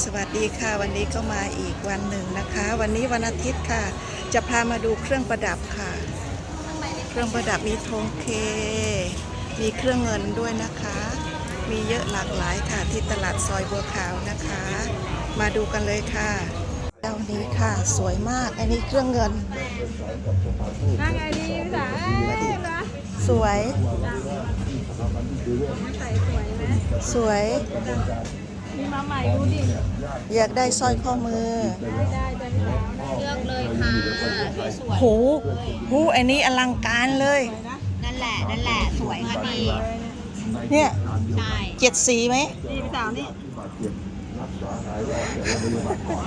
สวัสดีค่ะวันนี้ก็มาอีกวันหนึ่งนะคะ วันนี้วันอาทิตย์ค่ะ จะพามาดูเครื่องประดับค่ะ เครื่องประดับมีธงเค มีเครื่องเงินด้วยนะคะ มีเยอะหลากหลายค่ะที่ตลาดซอยบัวขาวนะคะ มาดูกันเลยค่ะเจ้านี้ค่ะสวยมากอันนี้เครื่องเงินนั่งไงดีพี่สาวเอ้ยนะสวยใส่สวยไหมสวย มีมาใหม่ดูดิ อยากได้สร้อยข้อมือ ได้ได้จ้ะพี่สาวได้เลือกเลยค่ะสวยหู หูอันนี้อลังการเลยนะนั่นแหละ นั่นแหละ สวยค่ะพี่ เนี่ยใช่ เจ็ดสีไหมดีพี่สาวนี่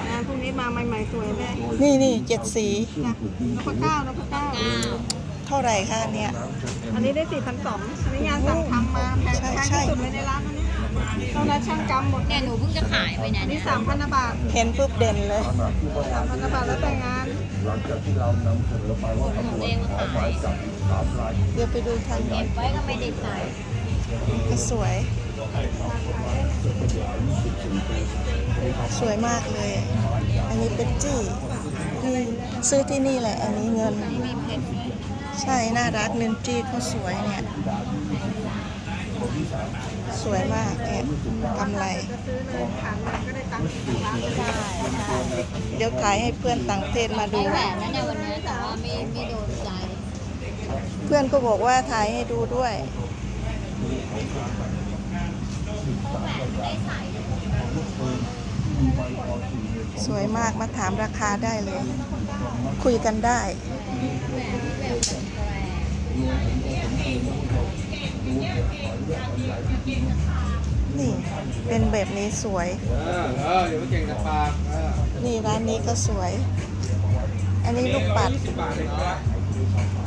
งานพรุ่งนี้มาใหม่ๆสวยแม่นี่นี่เจ็ดสีจ้ะนพเก้านพเก้า เท่าไหร่คะเนี่ย อันนี้ได้สี่พันสองอันนี้งานสั่งทำมาแพงใช่แพงใช่ที่สุดเลยในร้านอันนี้ ตอนนั้นช่างกำหมดเนี่ยหนูเพิ่งจะขายไปเนี่ยอันนี้เนี่ยสามพันบาทเห็นปุ๊บเด่นเลยสามพันบาทแล้วแต่งานหนูเองมาขาย เดี๋ยวไปดูทางเก็บไว้ก็ไม่ได้ใส่ก็สวย สวยมากเลย อันนี้เป็นจี้นี่ซื้อที่นี่แหละ อันนี้เงินมีเพชรด้วยใช่ น่ารักเงินจี้เขาสวยเนี่ย สวยมากเนี่ยกำไรจะซื้อเลยขายมันก็ได้ตังค์ร้านเลยใช่ใช่เดี๋ยวถ่ายให้เพื่อนต่างประเทศมาดูได้แหวนนะเนี่ยวันนี้แต่ว่าไม่ไม่โดนใจเพื่อนก็บอกว่าถ่ายให้ดูด้วยสวยมากมาถามราคาได้เลย คุยกันได้ นี่ เป็นแบบนี้สวย เออเอออย่าไปเก่งปากเออนี่ร้านนี้ก็สวย อันนี้ลูกปัดยี่สิบบาทเองนะ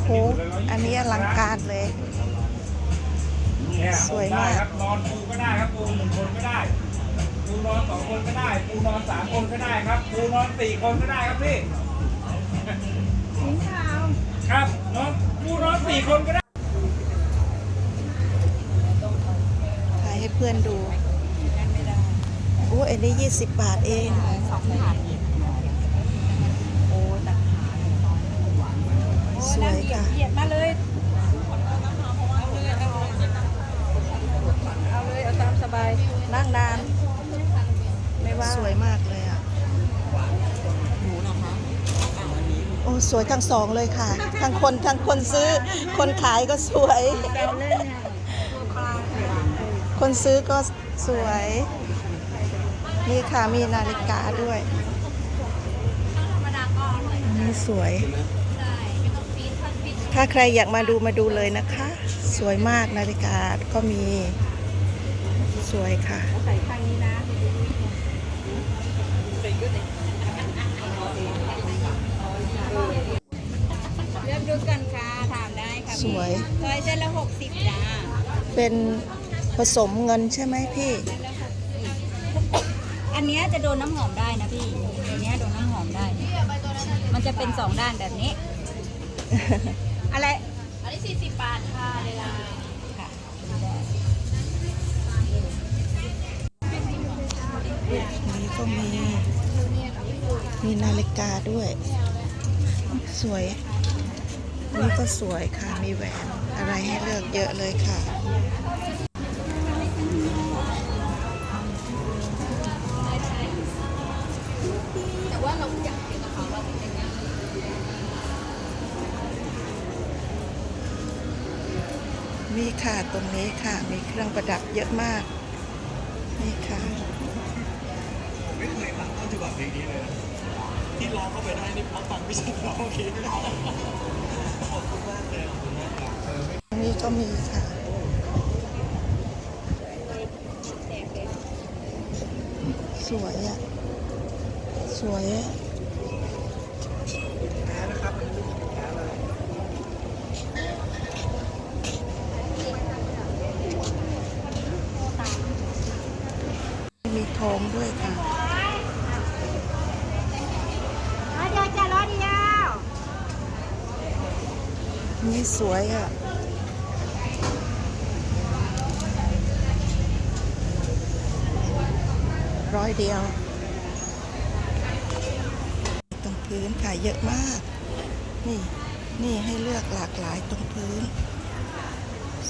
โหอันนี้อลังการเลย สวยมาก ได้ครับนอนปูก็ได้ครับปูหนึ่งคนก็ได้ปูนอนสองคนก็ได้ปูนอนสามคนก็ได้ครับปูนอนสี่คนก็ได้ครับพี่ ครับ นอนปูนอนสี่คนก็ได้ถ่ายให้เพื่อนดูโอ้อันนี้20บาทเองสองพันโอ้แต่สวยค่ะเหยียดมาเลย เอาเลย เอาตามสบาย นั่งนาน ไม่ว่า สวยมากเลยอะ หนูนะคะ โอ้ สวยทั้งสองเลยค่ะ ทั้งคนทั้งคนซื้อ คนขายก็สวย คนซื้อก็สวย นี่ค่ะมีนาฬิกาด้วยนี่สวย ถ้าใครอยากมาดูมาดูเลยนะคะ สวยมากนาฬิกาก็มี สวยค่ะ วย ซอยเส้นละหกสิบจ้าเป็นผสมเงินใช่ไหมพี่ อันเนี้ยจะโดนน้ำหอมได้นะพี่อันเนี้ยโดนน้ำหอมได้ มันจะเป็นสองด้านแบบนี้ อะไร อันนี้สี่สิบบาทค่ะเวลาค่ะนี่ก็มี มีนาฬิกาด้วย สวย นี่ก็สวยค่ะ มีแหวน อะไรให้เลือกเยอะเลยค่ะ แต่ว่าเราอยากเห็นนะคะว่าเป็นยังไงมีค่ะ ตรงนี้ค่ะ มีเครื่องประดับเยอะมาก นี่ค่ะไม่เคยฟังต้นฉบับเพลงนี้เลยนะที่ร้องเข้าไปได้นี่เพราะฟังไม่ใช่ร้องโอเคขอบคุณมากเลยขอบคุณมากครับตรง นี้ก็มีค่ะสวยอะ สวยอะ นี่สวยอะร้อยเดียว ตรงพื้นขายเยอะมาก นี่ นี่ให้เลือกหลากหลายตรงพื้น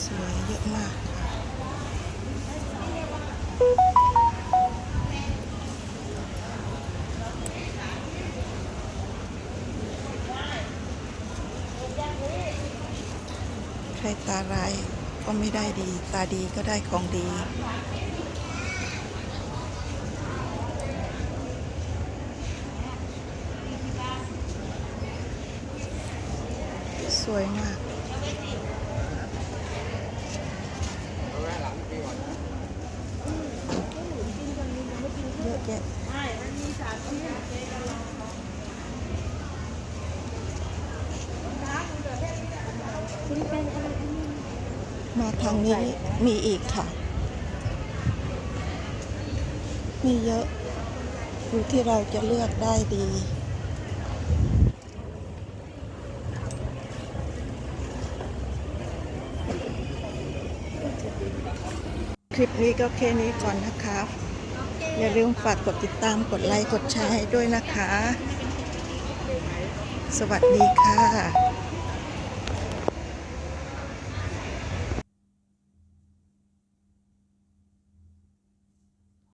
สวยเยอะมากค่ะ รตาร้ายก็ไม่ได้ดี ตาดีก็ได้ของดี สวยมากเยอะแยะ มาทางนี้มีอีกค่ะ มีเยอะอยู่ที่เราจะเลือกได้ดีคลิปนี้ก็แค่นี้ก่อนนะครับอย่าลืมฝากกดติดตามกดไลค์กดแชร์ให้ด้วยนะคะ สวัสดีค่ะ